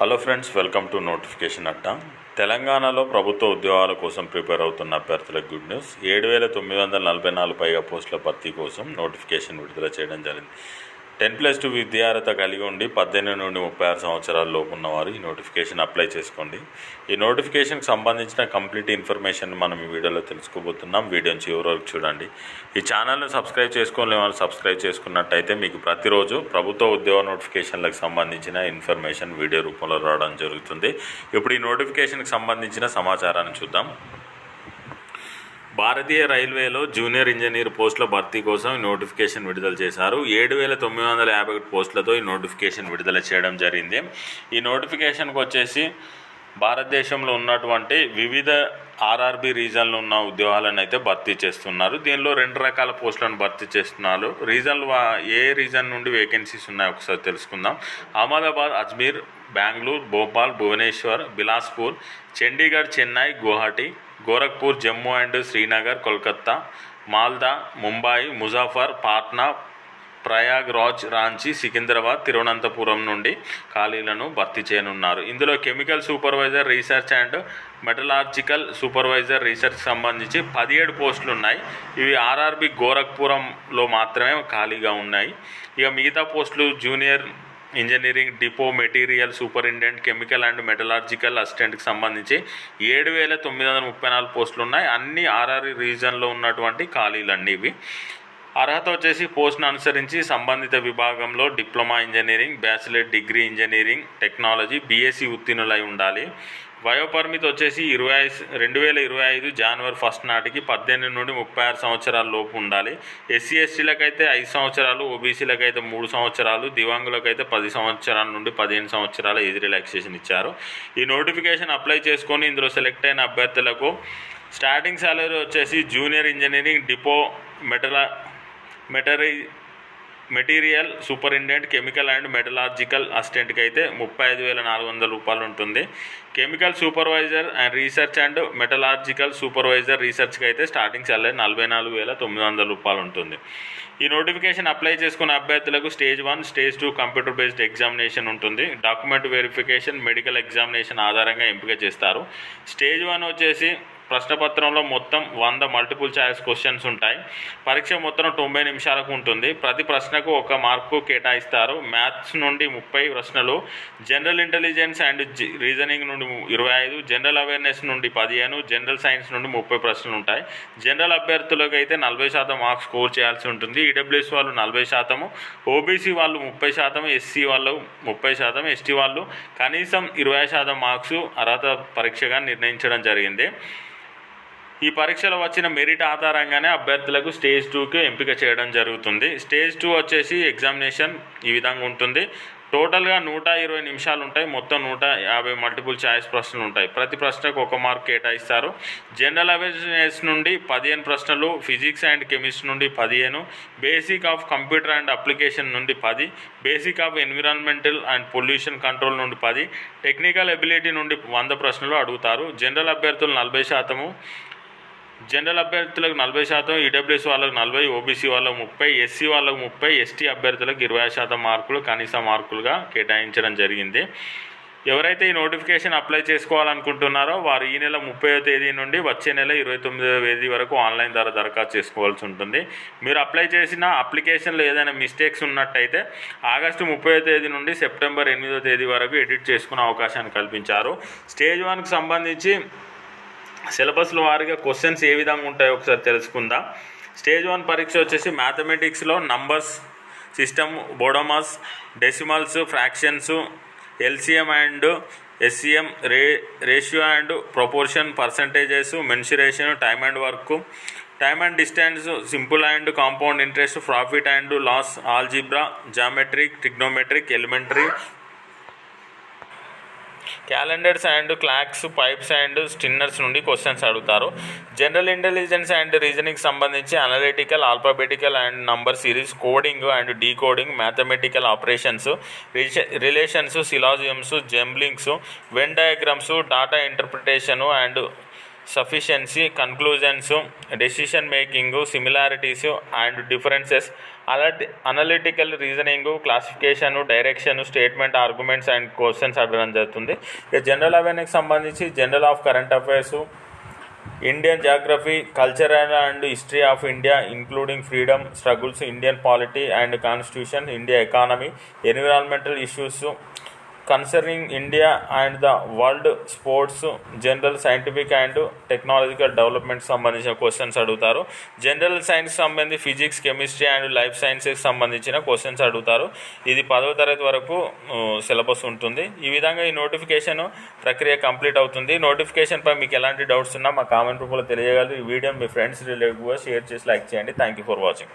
Hello friends welcome to notification అట్ట. తెలంగాణలో ప్రభుత్వ ఉద్యోగాల కోసం ప్రిపేర్ అవుతున్న అభ్యర్థులకు గుడ్ న్యూస్. ఏడు వేల తొమ్మిది వందల నలభై నాలుగు పైగా పోస్టుల భర్తీ కోసం నోటిఫికేషన్ విడుదల చేయడం జరిగింది. టెన్ ప్లస్ టూ విద్యార్హత కలిగి ఉండి పద్దెనిమిది నుండి ముప్పై ఆరు సంవత్సరాల లోపు ఉన్నవారు ఈ నోటిఫికేషన్ అప్లై చేసుకోండి. ఈ నోటిఫికేషన్కి సంబంధించిన కంప్లీట్ ఇన్ఫర్మేషన్ మనం ఈ వీడియోలో తెలుసుకోబోతున్నాం. వీడియోని చివరి వరకు చూడండి. ఈ ఛానల్ని సబ్స్క్రైబ్ చేసుకోని వాళ్ళు సబ్స్క్రైబ్ చేసుకున్నట్టయితే మీకు ప్రతిరోజు ప్రభుత్వ ఉద్యోగ నోటిఫికేషన్లకు సంబంధించిన ఇన్ఫర్మేషన్ వీడియో రూపంలో రావడం జరుగుతుంది. ఇప్పుడు ఈ నోటిఫికేషన్కి సంబంధించిన సమాచారాన్ని చూద్దాం. భారతీయ రైల్వేలో జూనియర్ ఇంజనీర్ పోస్టుల భర్తీ కోసం నోటిఫికేషన్ విడుదల చేశారు. ఏడు వేల తొమ్మిది వందల యాభై ఒకటి పోస్టులతో ఈ నోటిఫికేషన్ విడుదల చేయడం జరిగింది. ఈ నోటిఫికేషన్కి వచ్చేసి భారతదేశంలో ఉన్నటువంటి వివిధ ఆర్ఆర్బి రీజన్లో ఉన్న ఉద్యోగాలను అయితే భర్తీ చేస్తున్నారు. దీనిలో రెండు రకాల పోస్టులను భర్తీ చేస్తున్నారు. రీజన్లు ఏ రీజన్ నుండి వేకెన్సీస్ ఉన్నాయో ఒకసారి తెలుసుకుందాం. అహ్మదాబాద్ అజ్మీర్ బెంగళూరు భోపాల్ భువనేశ్వర్ బిలాస్పూర్ చండీగఢ్ చెన్నై గువాహటి గోరఖ్పూర్ జమ్మూ అండ్ శ్రీనగర్ కోల్కత్తా మాల్దా ముంబాయి ముజాఫర్ పాట్నా ప్రయాగ్రాజ్ రాంచీ సికింద్రాబాద్ తిరువనంతపురం నుండి ఖాళీలను భర్తీ చేయనున్నారు. ఇందులో chemical supervisor research and metallurgical supervisor research సంబంధించి పదిహేడు పోస్టులు ఉన్నాయి. ఇవి ఆర్ఆర్బి గోరఖ్పురంలో మాత్రమే ఖాళీగా ఉన్నాయి. ఇక మిగతా పోస్టులు junior engineering depot material superintendent chemical and metallurgical అసిస్టెంట్కి సంబంధించి ఏడు వేల తొమ్మిది వందల ముప్పై నాలుగు పోస్టులు ఉన్నాయి అన్ని ఆర్ఆర్ రీజన్లో ఉన్నటువంటి ఖాళీలన్నీ ఇవి. అర్హత వచ్చేసి పోస్ట్ను అనుసరించి సంబంధిత విభాగంలో diploma engineering bachelor degree engineering technology BSc ఉత్తీర్ణులై ఉండాలి. వయోపరిమితి వచ్చేసి ఇరవై రెండు వేల ఇరవై ఐదు జనవరి ఫస్ట్ నాటికి పద్దెనిమిది నుండి ముప్పై ఆరు సంవత్సరాల లోపు ఉండాలి. ఎస్సీ ఎస్టీలకైతే ఐదు సంవత్సరాలు ఓబీసీలకైతే మూడు సంవత్సరాలు దివ్యాంగులకైతే పది సంవత్సరాల నుండి పదిహేను సంవత్సరాల ఏజ్ రిలాక్సేషన్ ఇచ్చారు. ఈ నోటిఫికేషన్ అప్లై చేసుకొని ఇందులో సెలెక్ట్ అయిన అభ్యర్థులకు స్టార్టింగ్ సాలరీ వచ్చేసి జూనియర్ ఇంజనీరింగ్ డిపో మెటలా మెటరీ material superintendent chemical and metallurgical అసిస్టెంట్కి అయితే ముప్పై ఐదు వేల నాలుగు వందల రూపాయలు ఉంటుంది. Chemical supervisor and research and metallurgical supervisor రీసెర్చ్కి అయితే స్టార్టింగ్ సాలరీ నలభై నాలుగు వేల తొమ్మిది వందల రూపాయలు ఉంటుంది. ఈ నోటిఫికేషన్ అప్లై చేసుకున్న అభ్యర్థులకు stage one stage two computer based examination ఉంటుంది. డాక్యుమెంట్ వెరిఫికేషన్ మెడికల్ ఎగ్జామినేషన్ ఆధారంగా ఎంపిక చేస్తారు. స్టేజ్ వన్ వచ్చేసి ప్రశ్నపత్రంలో మొత్తం వంద మల్టిపుల్ ఛాయిస్ క్వశ్చన్స్ ఉంటాయి. పరీక్ష మొత్తం తొంభై నిమిషాలకు ఉంటుంది. ప్రతి ప్రశ్నకు ఒక మార్కు కేటాయిస్తారు. మ్యాథ్స్ నుండి ముప్పై ప్రశ్నలు జనరల్ ఇంటెలిజెన్స్ అండ్ రీజనింగ్ నుండి ఇరవై ఐదు జనరల్ అవేర్నెస్ నుండి పదిహేను జనరల్ సైన్స్ నుండి ముప్పై ప్రశ్నలు ఉంటాయి. జనరల్ అభ్యర్థులకు అయితే నలభై శాతం మార్క్స్ స్కోర్ చేయాల్సి ఉంటుంది. ఈడబ్ల్యూఎస్ వాళ్ళు నలభై శాతము ఓబీసీ వాళ్ళు ముప్పై శాతం ఎస్సీ వాళ్ళు ముప్పై శాతం ఎస్టీ వాళ్ళు కనీసం ఇరవై శాతం మార్క్స్ అర్హత పరీక్షగా నిర్ణయించడం జరిగింది. ఈ పరీక్షలో వచ్చిన మెరిట్ ఆధారంగానే అభ్యర్థులకు స్టేజ్ టూకి ఎంపిక చేయడం జరుగుతుంది. స్టేజ్ టూ వచ్చేసి ఎగ్జామినేషన్ ఈ విధంగా ఉంటుంది. టోటల్గా నూట ఇరవై నిమిషాలు ఉంటాయి. మొత్తం నూట యాభై మల్టిపుల్ ఛాయిస్ ప్రశ్నలు ఉంటాయి. ప్రతి ప్రశ్నకు ఒక మార్క్ కేటాయిస్తారు. జనరల్ అవేర్నెస్ నుండి పదిహేను ప్రశ్నలు ఫిజిక్స్ అండ్ కెమిస్ట్రీ నుండి పదిహేను basic of computer and application నుండి పది basic of environmental and pollution control నుండి పది టెక్నికల్ ఎబిలిటీ నుండి వంద ప్రశ్నలు అడుగుతారు. జనరల్ అభ్యర్థులు నలభై శాతము జనరల్ అభ్యర్థులకు నలభై శాతం ఈడబ్ల్యూఎస్ వాళ్ళకు నలభై ఓబీసీ వాళ్ళకు ముప్పై ఎస్సీ వాళ్ళకు ముప్పై ఎస్టీ అభ్యర్థులకు ఇరవై శాతం మార్కులు కనీస మార్కులుగా కేటాయించడం జరిగింది. ఎవరైతే ఈ నోటిఫికేషన్ అప్లై చేసుకోవాలనుకుంటున్నారో వారు ఈ నెల ముప్పై తేదీ నుండి వచ్చే నెల ఇరవై తొమ్మిదవ తేదీ వరకు ఆన్లైన్ ద్వారా దరఖాస్తు చేసుకోవాల్సి ఉంటుంది. మీరు అప్లై చేసిన అప్లికేషన్లో ఏదైనా మిస్టేక్స్ ఉన్నట్టయితే ఆగస్టు ముప్పై తేదీ నుండి సెప్టెంబర్ ఎనిమిదో తేదీ వరకు ఎడిట్ చేసుకునే అవకాశాన్ని కల్పించారు. స్టేజ్ వన్కి సంబంధించి సిలబస్ల వారిగా క్వశ్చన్స్ ఏ విధంగా ఉంటాయో ఒకసారి తెలుసుకుందాం. స్టేజ్ వన్ పరీక్ష వచ్చేసి మ్యాథమెటిక్స్లో numbers system BODMAS decimals fractions LCM and SCM ray ratio and proportion percentages mensuration time and work time and distance simple and compound interest profit and loss algebra geometric trigonometric elementary calendars and clocks pipes and cisterns నుండి questions అడుగుతారు. General intelligence and reasoning సంబంధించి analytical alphabetical and number series coding and decoding mathematical operations relations syllogisms jumblings Venn diagrams data interpretation and sufficiency conclusions decision making similarities and differences అలాంటి analytical reasoning classification direction statement arguments and questions అడగడం జరుగుతుంది. ఇక general అవేర్నెస్కి సంబంధించి general of current affairs Indian geography cultural and history of India including freedom struggles Indian polity and constitution India economy environmental issues concerning India and the world sports general scientific and technological development సంబంధించిన questions అడుగుతారు. General science సంబంధించి physics chemistry and life సైన్సెస్కి సంబంధించిన questions అడుగుతారు. ఇది పదవ తరగతి వరకు సిలబస్ ఉంటుంది. ఈ విధంగా ఈ నోటిఫికేషన్ ప్రక్రియ కంప్లీట్ అవుతుంది. నోటిఫికేషన్ పై మీకు ఎలాంటి డౌట్స్ ఉన్నా మా కామెంట్ రూపంలో తెలియగలరు. ఈ వీడియో మీ ఫ్రెండ్స్ రిలేటివ్గా షేర్ చేసి లైక్ చేయండి. Thank you for watching